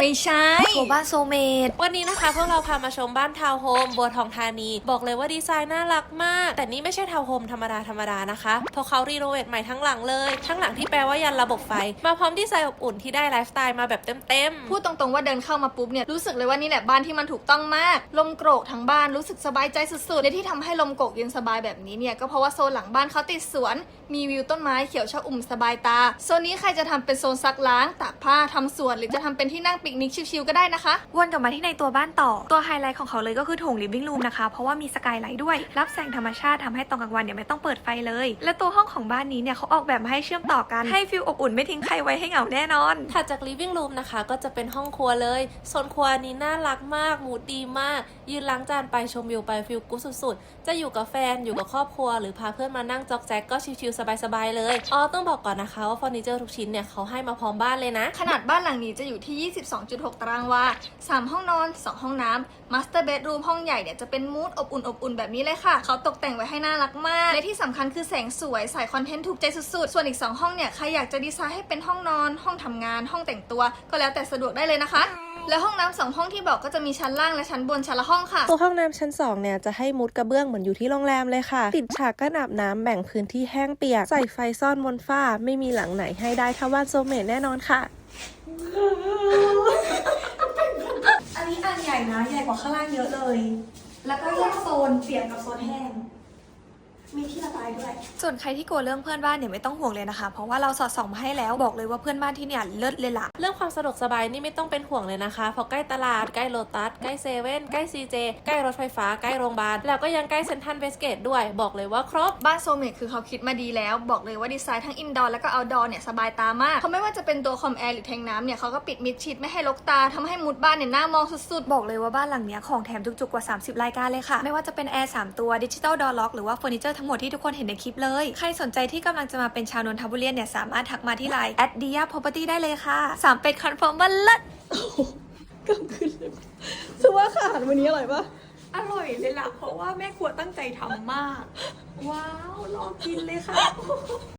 ไม่ใช่โชว์บ้านโซเมดวันนี้นะคะพวกเราพามาชมบ้านทาวน์โฮมบัวทองธานี บอกเลยว่าดีไซน์น่ารักมาก แต่นี่ไม่ใช่ทาวน์โฮมธรรมดาธรรมดานะคะเพราะเขารีโนเวทใหม่ทั้งหลังเลย ทั้งหลังที่แปลว่ายันระบบไฟ มาพร้อมดีไซน์อบอุ่นที่ได้ไลฟ์สไตล์มาแบบเต็มๆพูดตรงๆว่าเดินเข้ามาปุ๊บเนี่ยรู้สึกเลยว่านี่แหละบ้านที่มันถูกต้องมาก ลมโกรกทั้งบ้านรู้สึกสบายใจสุดๆในที่ทำให้ลมโกรกเย็นสบายแบบนี้เนี่ยก็เพราะว่าโซนหลังบ้านเขาติดสวน มีวิวต้นไม้เขียวชอุ่มสบายตาโซนนี้ใครจะทำเป็นโซนซักล้างตากผ้าทำสวนหรือจะทำเป็นที่นั่งปิกนิกชิลๆก็ได้นะคะ วนกลับมาที่ในตัวบ้านต่อ ตัวไฮไลท์ของเขาเลยก็คือโถง living room นะคะ เพราะว่ามีสกายไลท์ด้วย รับแสงธรรมชาติทำให้ตอนกลางวันเนี่ยไม่ต้องเปิดไฟเลย และตัวห้องของบ้านนี้เนี่ยเขาออกแบบมาให้เชื่อมต่อกันให้ฟิลอบอุ่นไม่ทิ้งใครไว้ให้เหงาแน่นอน ถัดจาก living room นะคะ ก็จะเป็นห้องครัวเลย โซนครัวนี้น่ารักมาก มูดดีมาก ยืนล้างจานไปชมวิวไปฟิลกู๊ดสุดๆ จะอยู่กับแฟน อยู่กับครอบครัว หรือพาเพื่อนมานั่งจอกแจ๊กก็ชิลๆสบายๆเลย อ๋อต้องบอกก่อนนะคะว่าเฟอร์นิเจอร์ทุกชิ้นเนี่ยเขาให้มาพร้อมบ้านเลยนะ ขนาดบ้านหลังนี้จะอยู่ที่2.6 ตารางวา 3 ห้องนอน 2 ห้องน้ำ Master Bedroom ห้องใหญ่เนี่ยจะเป็นมูดอบอุ่นอบอุ่นแบบนี้เลยค่ะ เขาตกแต่งไว้ให้น่ารักมาก และที่สำคัญคือแสงสวยใส่คอนเทนต์ถูกใจสุดๆ ส่วนอีก 2 ห้องเนี่ยใครอยากจะดีไซน์ให้เป็นห้องนอน ห้องทำงาน ห้องแต่งตัว ก็แล้วแต่สะดวกได้เลยนะคะ และห้องน้ำสองห้องที่บอกก็จะมีชั้นล่างและชั้นบนชั้นละห้องค่ะ ตัวห้องน้ำชั้น2เนี่ยจะให้มุดกระเบื้องเหมือนอยู่ที่โรงแรมเลยค่ะ ติดฉากกั้นอาบน้ำแบ่งพื้นที่แห้งเปียก ใส่ไฟซ่อนบนฝ้า ไม่มีหลังไหนให้ได้เท่าบ้านโซเมตแน่นอนค่ะ อันนี้อันใหญ่นะ ใหญ่ กว่าข้างล่างเยอะเลย แล้วก็แยกโซนเปียกกับโซนแห้ง มีที่ระบายด้วย ส่วนใครที่กลัวเรื่องเพื่อนบ้านเนี่ยไม่ต้องห่วงเลยนะคะ เพราะว่าเราสอดส่องมาให้แล้วบอกเลยว่าเพื่อนบ้านที่เนี่ยเลิศเลยล่ะ เรื่องความสะดวกสบายนี่ไม่ต้องเป็นห่วงเลยนะคะ เพราะใกล้ตลาด ใกล้โลตัส ใกล้เซเว่น ใกล้ซีเจ ใกล้รถไฟฟ้า ใกล้โรงพยาบาล แล้วก็ยังใกล้เซ็นทรัลเวสเกตด้วย บอกเลยว่าครบ บ้านโซเมตคือเขาคิดมาดีแล้ว บอกเลยว่าดีไซน์ทั้งอินดอร์แล้วก็เอาดอร์เนี่ยสบายตามากเพราะไม่ว่าจะเป็นตัวคอมแอร์หรือแทงน้ำเนี่ยเขาก็ปิดมิดชิดไม่ให้รกตาทำให้มุดบ้านเนี่ยน่ามองสุดๆ บอกเลยว่าบ้านหลังเนี้ยของแถมจุกๆกว่า 30 รายการเลยค่ะ ไม่ว่าจะเป็นแอร์3ตัวดิจิตอลดอร์ล็อกหรือว่าเฟอร์นิเจอร์ทั้งหมดที่ทุกคนเห็นในคลิปเลย ใครสนใจที่กำลังจะมาเป็นชาวนนทบุรีเนี่ยสามารถทักมาที่ไลน์ at dia property ได้เลยค่ะสามเป็ดคอนเฟิร์มว่าเลิศซื้อว่าค่ะอาหารวันนี้อร่อยปะอร่อยเลยล่ะ เพราะว่าแม่ครัวตั้งใจทำมาก ว้าวรอกินเลยค่ะ